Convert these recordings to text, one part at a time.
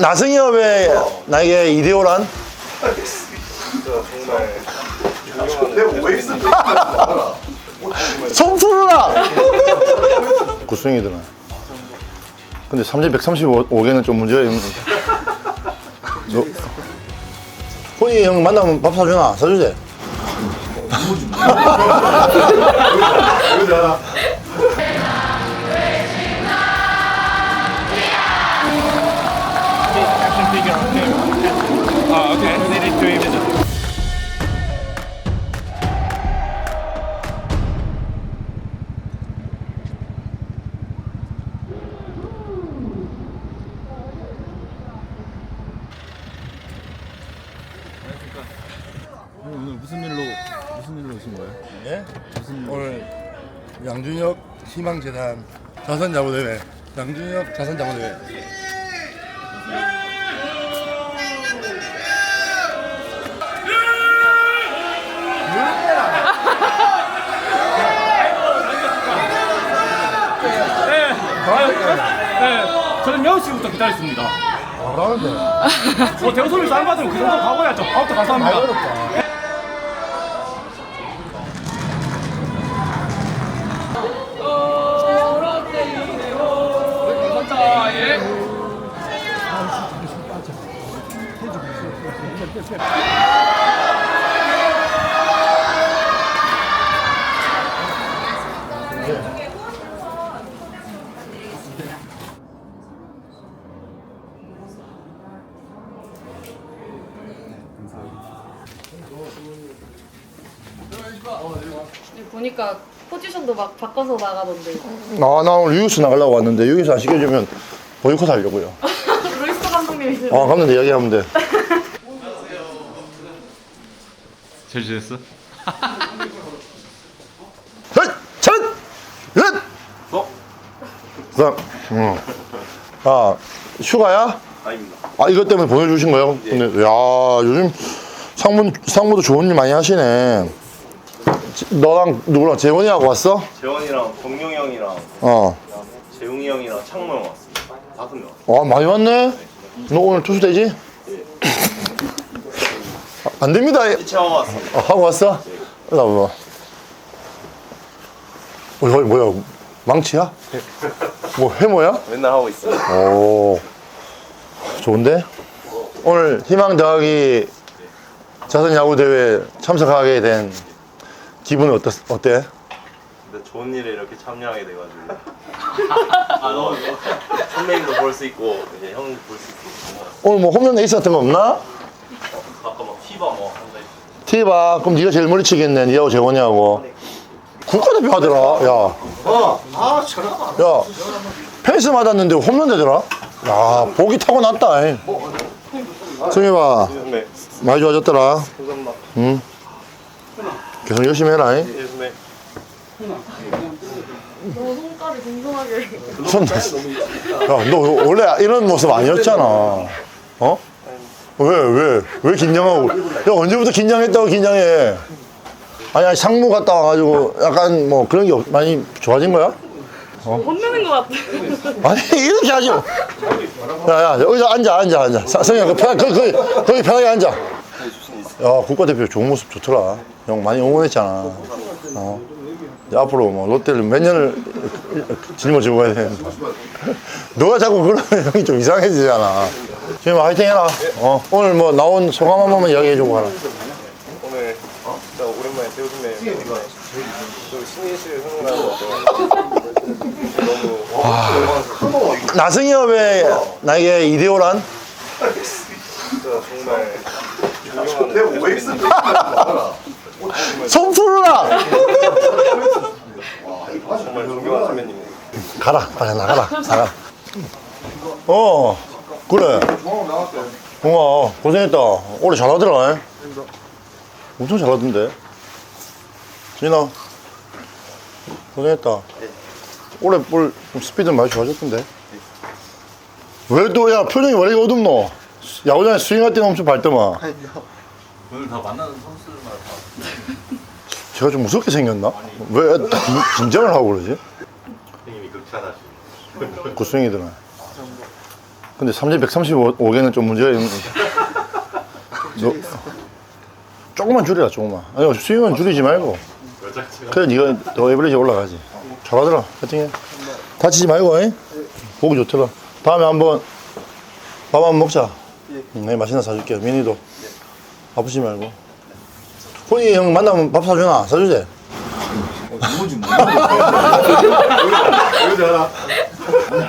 나승엽의 나에게 이데오란? 내가 OX 손풀라! 굿스윙이더라. 근데 3135개는 좀 문제가 있는 너, 혼이 형 만나면 밥 사주나? 사주지? 예? 오늘 양준혁 희망재단 자선자부대회 양준혁 자선자부대회 네, 저는 6시부터 기다렸습니다. 뭐라는데? 뭐 대우소에서 안 받으면 그 정도 가고야죠. 아무튼 감사합니다. 어렵다 보 바꿔서 나가던데. 아, 나 오늘 유기스 나가려고 왔는데 유기스 안 시켜주면 보이콧 하려고요 루이스 감독님이 아 감독님 이야기하면 돼 잘 지냈어? 셋! 셋! 넷! 어? 그 응. 아, 휴가야? 아닙니다 아, 이것 때문에 보내주신 거예요? 근데, 야 요즘 상무, 상무도 좋은 일 많이 하시네. 지- 너랑 누구랑 재원이하고 왔어? 재원이랑 동룡이 형이랑 어. 그다음에 재웅이 형이랑 창모 형 왔습니다 다섯 명 와, 많이 왔네? 너 오늘 투수 되지? 아, 안 됩니다. 체험 왔습니다 어, 하고 왔어? 나 봐. 어, 이거 뭐야? 망치야? 뭐 해모야? 맨날 하고 있어요 오, 좋은데? 오늘 희망 더하기 자선 야구 대회 참석하게 된 기분은 어떻, 어때? 근데 좋은 일에 이렇게 참여하게 돼가지고 아 너무 선배님도 볼 수 있고 이제 형도 볼 수 있고 오늘 뭐 홈런 에이스 같은 거 없나? 아까 막 티바 뭐 한다 했 티바, 그럼 네가 제일 머리 치겠네. 니하고 재원이하고. 국가대표 하더라, 야. 아 저런 야, 펜스 맞았는데 홈런 되더라? 야, 보기 타고 났다. 잉. 승희봐, 네 많이 좋아졌더라. 감사합니다 응? 계속 열심히 해라. 잉. 예 선배 너무 손가락이 둥둥하게. 손, 야, 너 원래 이런 모습 아니었잖아. 어? 왜, 왜, 왜 긴장하고. 야, 언제부터 긴장했다고 긴장해. 아니, 아니, 상무 갔다 와가지고 약간 뭐 그런 게 없- 많이 좋아진 거야? 혼내는 것 같아. 아니, 이렇게 하지 마. 야, 야, 여기서 앉아, 앉아, 앉아. 사- 성희야, 그 편, 그, 그, 거기 편하게 앉아. 야, 국가대표 좋은 모습 좋더라. 형 많이 응원했잖아. 어. 이제 앞으로 뭐 롯데를 몇 년을 짊어지고 가야 되는데. 너가 자꾸 그러면 형이 좀 이상해지잖아. 지금 화이팅 해라. 어. 오늘 뭐 나온 소감 한 번만 이야기해주고 가라. 오늘 진짜 오랜만에 태우 선배 뵙는데 또 신인실 흥분하는 것 같아요 너무 영광스럽고 나승엽의 나에게 이데오란? 진짜 정말 존경하는 손풀라! 정말 존경하는 선배님이에요 가라, 가라, 나가라, 나가. 어, 그래. 어, 고생했다. 올해 잘하더라. 엄청 잘하던데. 진아, 고생했다. 올해 볼 스피드 많이 좋아졌던데. 왜 또, 야, 표정이 왜 이렇게 어둡노? 야구장에 스윙할 때는 엄청 밝더만. 오늘 다 만나는 선수들마다 다 제가 좀 무섭게 생겼나? 왜 긴, 긴장을 하고 그러지? 선생님이 그렇게 하시고 굿스윙이더라. 근데 3135개는 좀 문제가 있는 거. 너, 조금만 줄여라 조금만. 아니 스윙은 줄이지 말고. 그래 네가 더 에버리지 올라가지. 잘하더라 파이팅해 다치지 말고 잉? 보기 좋더라. 다음에 한번 밥 한번 먹자. 응, 내 맛있는 거 사줄게 민희도 아프지 말고 혼이 형 만나면 밥 사주나? 사주지? 누군지 모르겠어.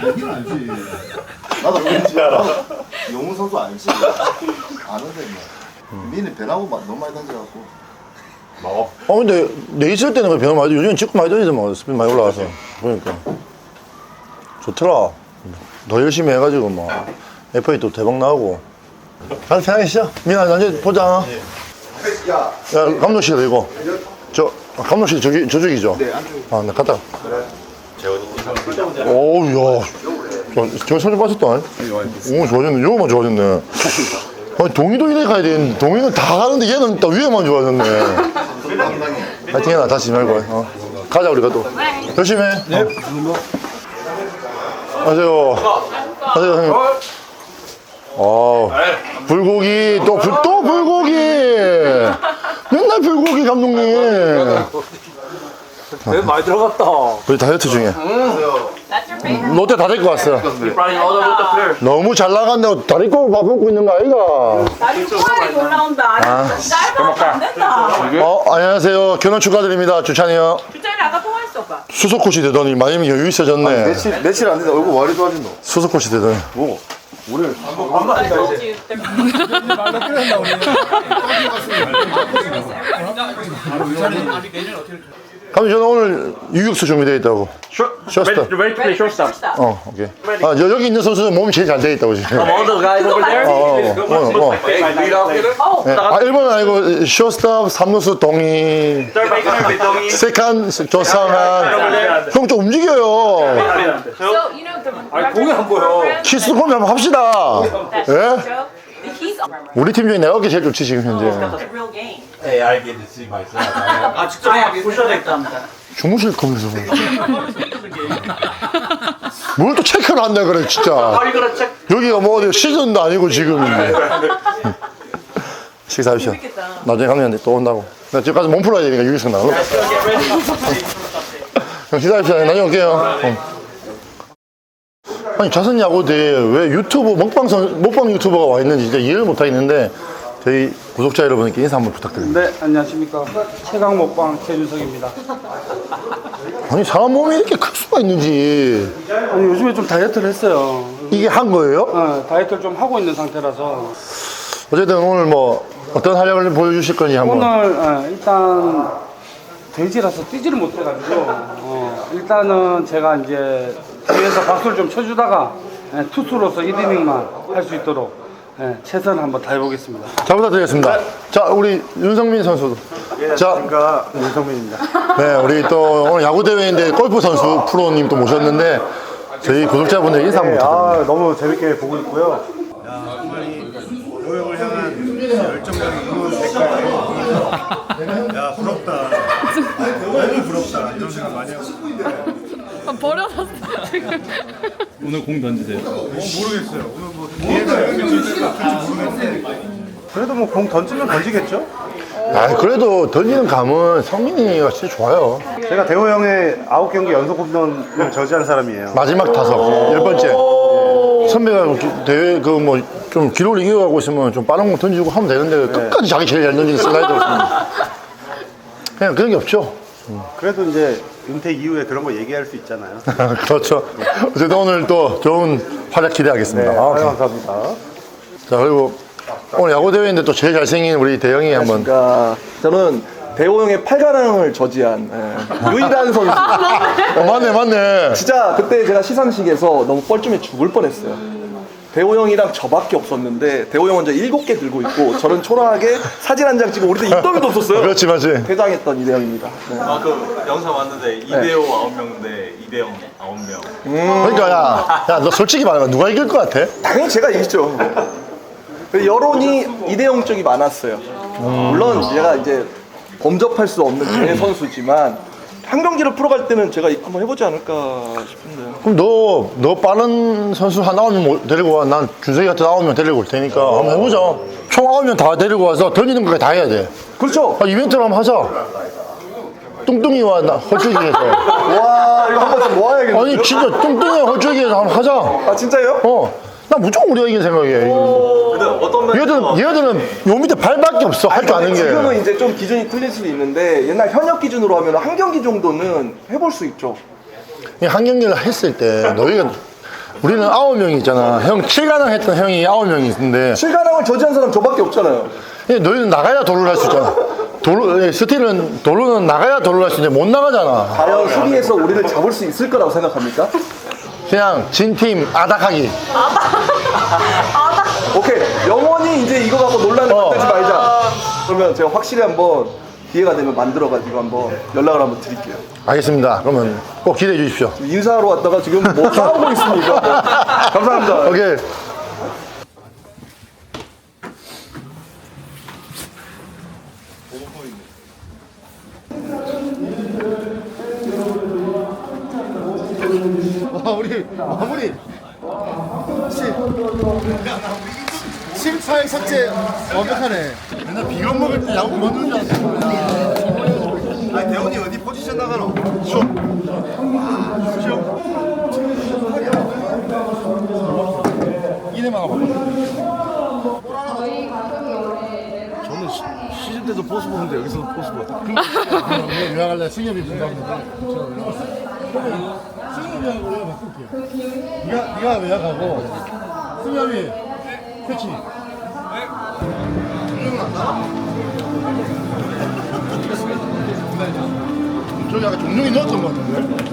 알긴 알지. 나도 누군지 알아. 영훈 선수 알지? 아는데 뭐. 미는 배나고 막 너무 많이 던져갖고. 어 근데 내 있을 때는 그 변화 많이 요즘 직구 많이 던지더만 스피드 많이 올라가서 보니까 좋더라 더 열심히 해가지고 뭐 FA 또 대박 나오고 가서 쉬어 민아 이제 보자. 야, 야 감독실 이거. 저 아, 감독실 저기 저쪽이죠? 네, 안쪽. 아나 갔다 오우 야. 저, 저 사진 봤었다. 오 좋아졌네. 요거만 좋아졌네. 아니 동이도 이래 가야 되는데. 동이는 다 가는데 얘는 딱 위에만 좋아졌네. 파이팅 해라. 다치지 말고 어. 가자 우리가 또. 열심히 해. 네. 안녕하세요. 안녕하세요 형님 어 불고기 또, 불, 또 불고기 맨날 불고기 감독님 배 많이 들어갔다. 우리 다이어트 중에 롯데 다 Running all over the field. 너무 잘 나간다고 다리 꼬고 밥 먹고 있는 거 아이가 다리 꼬아리 올라온다. 짧아서 안 된다. 어 안녕하세요 결혼 축하드립니다 주찬이요 주차를 아까 통화했어, 오빠. 수석 코치 되더니 마음이 여유 있어졌네 며칠, 며칠 안 됐는데 얼굴 와리 좋아진다. 수석 코치 되더니 뭐? 우리 감독 저는 오늘 유격수 준비되어 있다고. 쇼스톱 Ready to play shortstop. 어 오케이. 아 저, 여기 있는 선수는 몸이 제일 잘 되어 있다고 지금. 어, All the guys over there. 어, 어, 어. 네. 아 1번은 아니고 쇼스톱 삼루수 동희 Third base, third base, 동이. 세컨 조상한 형 좀 움직여요. So, you know, the 공이 안 보여. 키스 콤이 한번 합시다. 예? Joe, he's a 우리 팀 중에 내가 제일 좋지 지금 현재. Real game. 아, 직접 보셔야 되겠답니다. 주무실 거면서. 뭘 또 체크를 한다 그래 진짜? 여기가 뭐 어디 시즌도 아니고 지금인데. 식사하십시오. 나중에 감독한테 또 온다고. 나 지금 가서 몸 풀어야 되니까 Get ready. 형 식사합시다 나중에 올게요. 어. 아니 자선 야구대 왜 유튜브 먹방 선, 먹방 유튜버가 와 있는지 진짜 이해를 못 하겠는데 저희 구독자 여러분께 인사 한번 부탁드립니다 네, 안녕하십니까. 최강 먹방 최준석입니다. 아니 사람 몸이 이렇게 클 수가 있는지 아니, 요즘에 좀 다이어트를 했어요. 이게 한 거예요? 어, 다이어트를 좀 하고 있는 상태라서. 어쨌든 오늘 뭐 어떤 활약을 보여주실 건지 한번 오늘 어, 일단 돼지라서 뛰지를 못해가지고 어, 일단은 제가 이제 뒤에서 박수를 좀 쳐주다가 예, 투수로서 1이닝만 할 수 있도록 예, 최선을 한번 다해보겠습니다. 잘 부탁드리겠습니다. 자, 우리 윤성민 선수도. 자, 제가 윤성민입니다. 네, 우리 또 오늘 야구 대회인데 골프 선수 프로님 또 모셨는데 저희 구독자분들 인사 한번 부탁드립니다. 아, 너무 재밌게 보고 있고요. 버려놨어 지금. 오늘 공 던지세요. 그래도 뭐 공 던지면 던지겠죠? 아, 그래도 던지는 감은 성민이가 진짜 좋아요. 제가 대호 형의 아홉 경기 연속 홈런을 저지한 사람이에요. 마지막 타석, 열 번째. 선배가 기- 대회 그 뭐 좀 기록을 이겨가고 있으면 좀 빠른 공 던지고 하면 되는데 끝까지 자기 제일 잘 던지는 슬라이더. 그냥 그런 게 없죠. 그래도 이제 은퇴 이후에 그런 거 얘기할 수 있잖아요. 그렇죠. 어쨌든 오늘 또 좋은 활약 기대하겠습니다. 네, 아, 감사합니다. 자, 그리고 오늘 야구 대회인데 또 제일 잘생긴 우리 대영이 한번. 그러니까 저는 대호 형의 팔가랑을 저지한 예, 유일한 선수. 어, 맞네, 맞네. 진짜 그때 제가 시상식에서 너무 뻘쭘해 죽을 뻔했어요. 대호 형이랑 저밖에 없었는데 대호 형은 이제 일곱 개 들고 있고 저는 초라하게 사진 한 장 찍고 우리 때 입더미도 없었어요. 그렇지, 맞지. 퇴장했던 이대형입니다. 네. 아, 그 영상 왔는데 이대호 9명 대 이대영 9명. 그러니까, 야, 야, 너 솔직히 말해. 누가 이길 것 같아? 당연히 제가 이기죠. 그 여론이 이대형 쪽이 많았어요. 물론 제가 이제 범접할 수 없는 개의 선수지만 한 경기를 풀어갈 때는 제가 한번 해보지 않을까 싶은데. 그럼 너, 너 빠른 선수 한 아홉 명 데리고 와. 난 준석이 같은 아홉 명 데리고 올 테니까 한번 해보자. 총 아홉 명 다 데리고 와서 던지는 것까지 다 해야 돼. 그렇죠. 아, 이벤트를 한번 하자. 뚱뚱이와 나 홀쭉이에서. 와 이거 한번 좀 모아야겠네. 아니, 진짜 뚱뚱이와 홀쭉이에서 한번 하자. 아 진짜요? 어. 나 무조건 우리가 이긴 생각해. 근데 어떤 면 얘들은, 얘들은 요 밑에 발밖에 없어. 할 줄 아는 게. 지금은 이제 좀 기준이 틀릴 수도 있는데 옛날 현역 기준으로 하면 한 경기 정도는 해볼 수 있죠. 이한 경기를 했을 때 너희가 우리는 아홉 명이 있잖아. 형 7가능 했던 형이 아홉 명이 있는데 실가능을 저지한 사람 저밖에 없잖아요. 예, 너희는 나가야 도루를 할 수 있잖아. 도루, 예, 스틸은 도루는 나가야 도루를 할 수 있는데 못 나가잖아. 과연 수비에서 우리를 잡을 수 있을 거라고 생각합니까? 그냥 진팀 아닥하기. 오케이 영원히 이제 이거 갖고 논란을 어. 만들지 말자. 그러면 제가 확실히 한번 기회가 되면 만들어가지고 한번 연락을 한번 드릴게요. 알겠습니다. 그러면 꼭 기대해 주십시오. 인사하러 왔다가 지금 뭐 싸우고 있습니다. 감사합니다. 오케이. 와 우리 마무리. 심사의 삭제 완벽하네. 맨날 비건 먹을 때 야구 그만두는 줄 알았어. 아니 대원이 어디 포지션 나가노? 이내만 하고. 저는 시, 시즌 때도 포수 보는데 여기서도 포수 봐. 왜 나갈래? 승엽이 분담인데. 승엽이하고 내가 바꿀게. 네가 네가 외야가고 승엽이 그렇지. 저기 아까 종룡이 넣었던 거 같은데?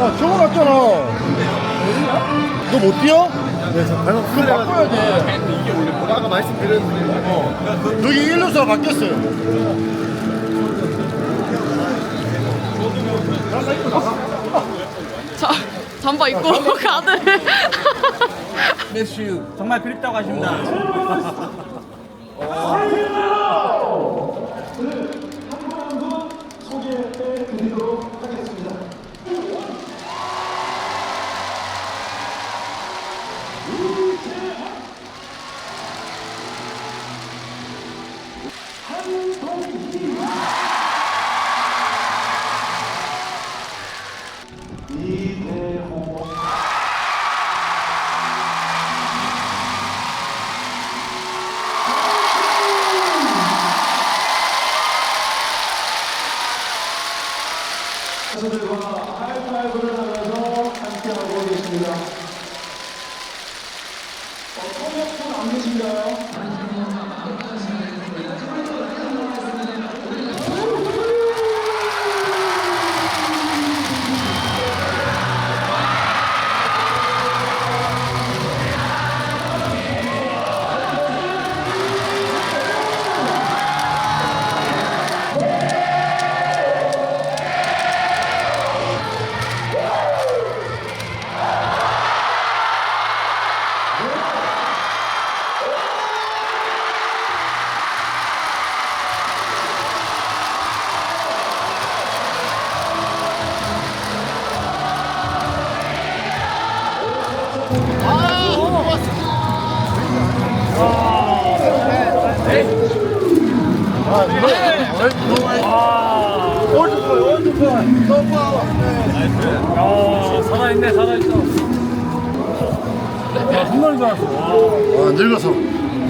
야, 적어놨잖아. 너 못 뛰어? 네, 저 발목 그거 바꿔야 돼. 아까 말씀드렸는데. 어. 여기 일루수가 바뀌었어요. 자, 잠바 입고 가들. 매슈 정말 그립다고 하십니다. 살아있네,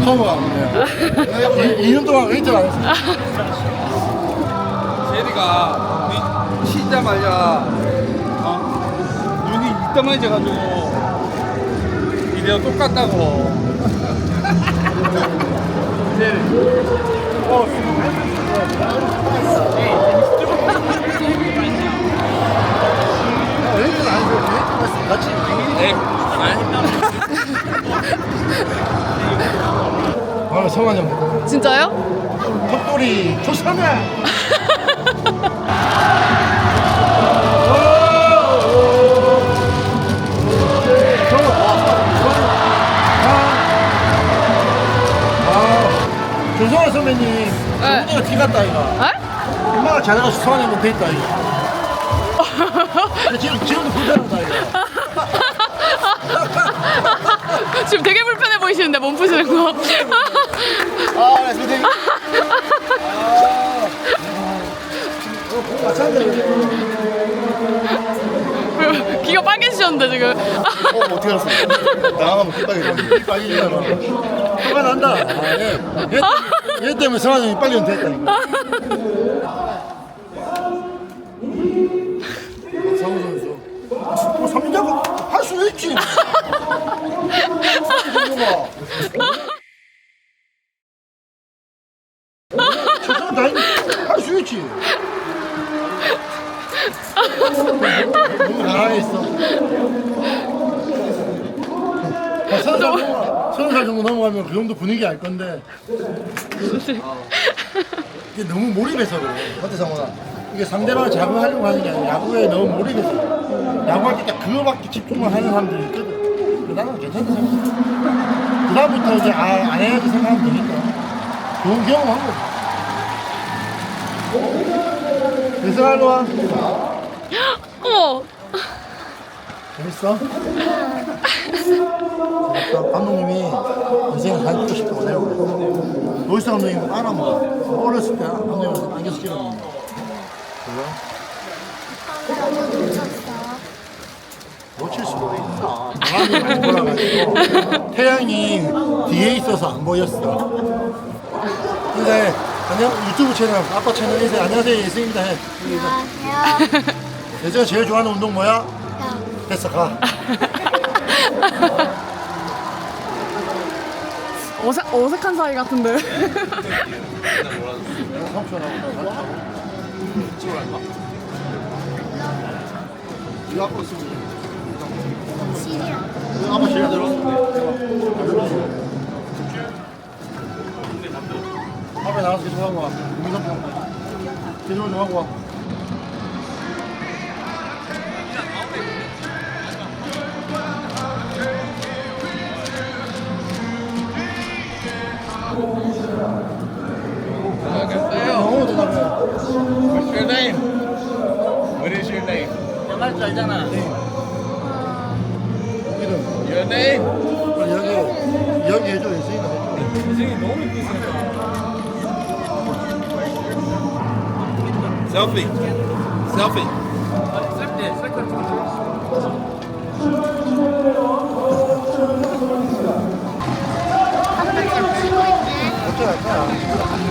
안 돼. 2년 동안 웨이트를 안 했어. 제리가 우리 치자마자 어? 눈이 이따만해져가지고 이래가 똑같다고. 웨이트를 안 했어. 웨이트 아, 성환이 형. 진짜요? 턱돌이 좋잖아. 조성환 선배님, 네. 성환이가 티 같다, 이거. 에? 성환이 한번 돼 있다, 이거. 지금 지금도 불편하다 이거. 지금 되게 불편해 보이시는데 몸 푸시는 거. 아, 나 지금 되게. 귀가 빨개지셨는데 지금. 어 어떻게 알았어? 나가면 이 빨개지잖아. 화가 난다. 아, 얘, 얘, 얘 때문에 형이 빨리 은퇴했다니까. 성우 선수. 뭐 삼자고 할수 있지. 최선 다할수 있지. 너무 잘하겠어. 한 서른 살 정도, 정도 넘어가면 그 정도 분위기 알 건데 이게 너무 몰입해서 그래 어때 상원아 이게 상대방을 자극하려고 하는 게 아니라 야구에 너무 몰입해서. 야구할 때 딱 그거밖에 집중을 하는 사람들이 있거든 나는 괜찮다 생각해 그 다음부터 이제 아, 안 해야지 생각하면 되니까 좋은 경험한 거지 그래서 알로 와 어머. 재밌어? 재밌어? 감독님이 인생을 가르치고 싶다고 그래. 노이스 감독님 알아먹어. 어렸을 때 감독님한테 안겨서 찍었는데. 그래? 놓칠 수도 있어. 바람이 많이 불어가지고 태양이 뒤에 있어서 안 보였어. 근데 안녕 유튜브 채널 아빠 채널에서 안녕하세요 예승입니다 해. 안녕하세요. 예전에 제일 좋아하는 운동 뭐야? 됐어 가. 어색 어색한 사이 같은데. 이거 아빠 쓰면 시리야. 아빠 시리야 들어. 앞에 나가서 계속 하고 와. 좀 계속 좀 하고 와. 너무 name? 이 name? 여기 여기 해줘 예승이가 해줘. Selfie. Selfie. 어떻게 할거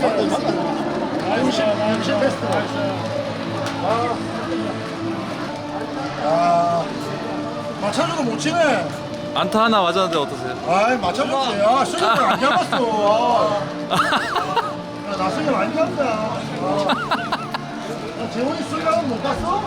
60, 60 베스트. 아. 아. 마차주도 못 치네. 안타 하나 맞았는데 어떠세요? 아이, 마차주지. 아, 수정을 안 잡았어. 아. 야, 나 수정 안 잡다. 아. 재원이 수정은 못 봤어?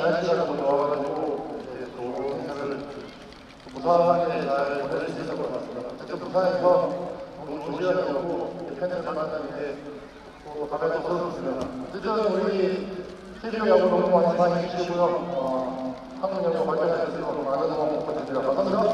날씨가 너무 좋아가지고, 이제 좋은 행사를 부산에 잘 보낼 수 있었던 것 같습니다. 어쨌든 부산에서 너무 조심하려고 팬들 만났는데, 또또 서줬습니다. 어쨌든 우리 KBO 야구 너무 많이 많이 해주시고요. 어, 한국 수 있도록 많은 응원 부탁드립니다. 감사합니다.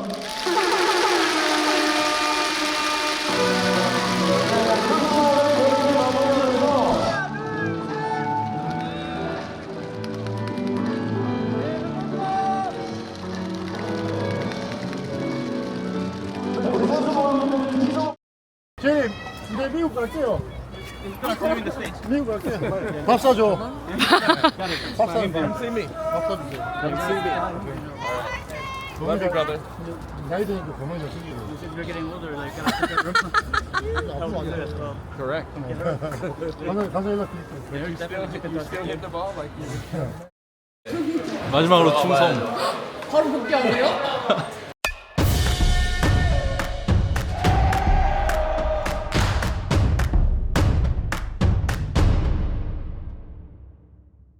밥 사줘. 밥 사줘. 밥 사주세요. Love you, brother. 나이 드니까 건강 좀 챙기고. Correct. 오늘 가서 연락드릴게요. You still get the ball like 마지막으로 충성. 바로 복귀하세요?